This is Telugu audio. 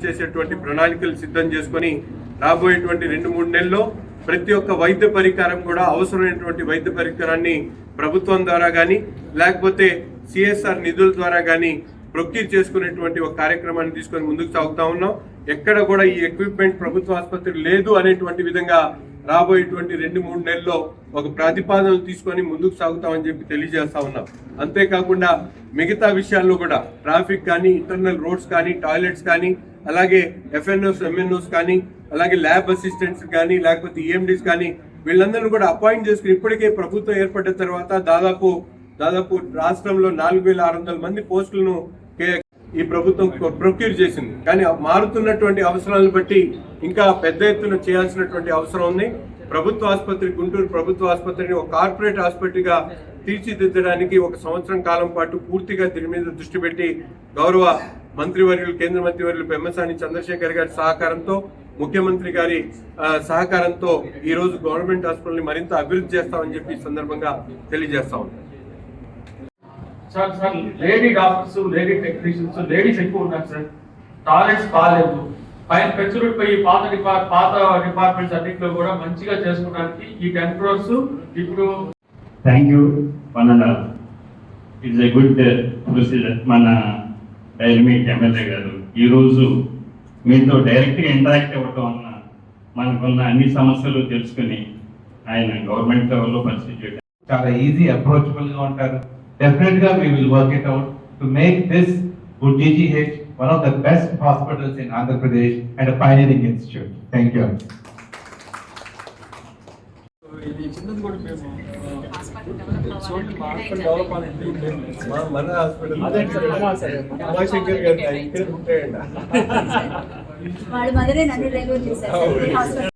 చేసేటువంటి ప్రణాళికలు సిద్ధం చేసుకొని రాబోయేటువంటి రెండు మూడు నెలల్లో ప్రతి ఒక్క వైద్య పరికరం కూడా అవసరమైనటువంటి వైద్య పరికరాన్ని ప్రభుత్వం ద్వారా కానీ లేకపోతే సిఎస్ఆర్ నిధుల ద్వారా కానీ ప్రొక్యూర్ చేసుకునేటువంటి ఒక కార్యక్రమాన్ని తీసుకొని ముందుకు సాగుతా ఉన్నాం. ఎక్కడ కూడా ఈ ఎక్విప్మెంట్ ప్రభుత్వ ఆసుపత్రి లేదు అనేటువంటి విధంగా రాబోయేటువంటి రెండు మూడు నెలల్లో ఒక ప్రతిపాదనలు తీసుకొని ముందుకు సాగుతామని చెప్పి తెలియజేస్తా ఉన్నాం. అంతేకాకుండా మిగతా విషయాల్లో కూడా ట్రాఫిక్ కానీ ఇంటర్నల్ రోడ్స్ కానీ టాయిలెట్స్ కానీ అలాగే ఎఫ్ఎన్ఓస్ ఎంఎన్ఓస్ కానీ అలాగే ల్యాబ్ అసిస్టెంట్స్ కానీ లేకపోతే ఈఎండీస్ కానీ వీళ్ళందరినీ కూడా అపాయింట్ చేసుకుని ఇప్పటికే ప్రభుత్వం ఏర్పడిన తర్వాత దాదాపు దాదాపు రాష్ట్రంలో నాలుగు వేల ఆరు వందల మంది పోస్టులను కే- ఈ ప్రభుత్వం ప్రొక్యూర్ చేసింది. కానీ మారుతున్నటువంటి అవసరాలను బట్టి ఇంకా పెద్ద ఎత్తున చేయాల్సినటువంటి అవసరం ఉంది. ప్రభుత్వ ఆసుపత్రి గుంటూరు ప్రభుత్వ ఆసుపత్రిని ఒక కార్పొరేట్ ఆసుపత్రిగా తీర్చిదిద్దడానికి ఒక సంవత్సరం కాలం పాటు పూర్తిగా దీని మీద దృష్టి పెట్టి గౌరవ మంత్రివర్యులు కేంద్ర మంత్రివర్యులు పెమ్మసాని చంద్రశేఖర్ గారి సహకారంతో ముఖ్యమంత్రి గారి సహకారంతో ఈ రోజు గవర్నమెంట్ హాస్పిటల్ని మరింత అభివృద్ధి చేస్తామని చెప్పి ఈ సందర్భంగా తెలియజేస్తా ఉన్నాం. Sir sir lady doctors lady technicians ladies ఎక్కువ ఉన్నారు సార్. టాయిలెట్స్ కాలేదు పైన పెంచుడు పోయి పాత డిపార్ట్ పాత డిపార్ట్మెంట్స్ అన్నింటిలో కూడా మంచిగా చేసుకోవడానికి ఈ టెన్ క్రోర్స్ ఇప్పుడు thank you all it's a good procedure మన డైరీ ఎమ్మెల్యే గారు ఈరోజు మీతో డైరెక్ట్గా ఇంటరాక్ట్ అవ్వటం వలన మనకున్న అన్ని సమస్యలు తెలుసుకుని ఆయన గవర్నమెంట్ లెవెల్లో పరిస్థితి చేయడం చాలా ఈజీ అప్రోచబుల్గా ఉంటారు. డెఫినెట్గా we will work it out to make this good D G H one of the best hospitals in Andhra Pradesh and pioneering institute thank you ఇది మన హాస్పిటల్ ఉమాశంకర్ గారు ఇక్కడ ఉంటాయండి వాడు మదరే నన్ను రెగ్యులర్ చేశారు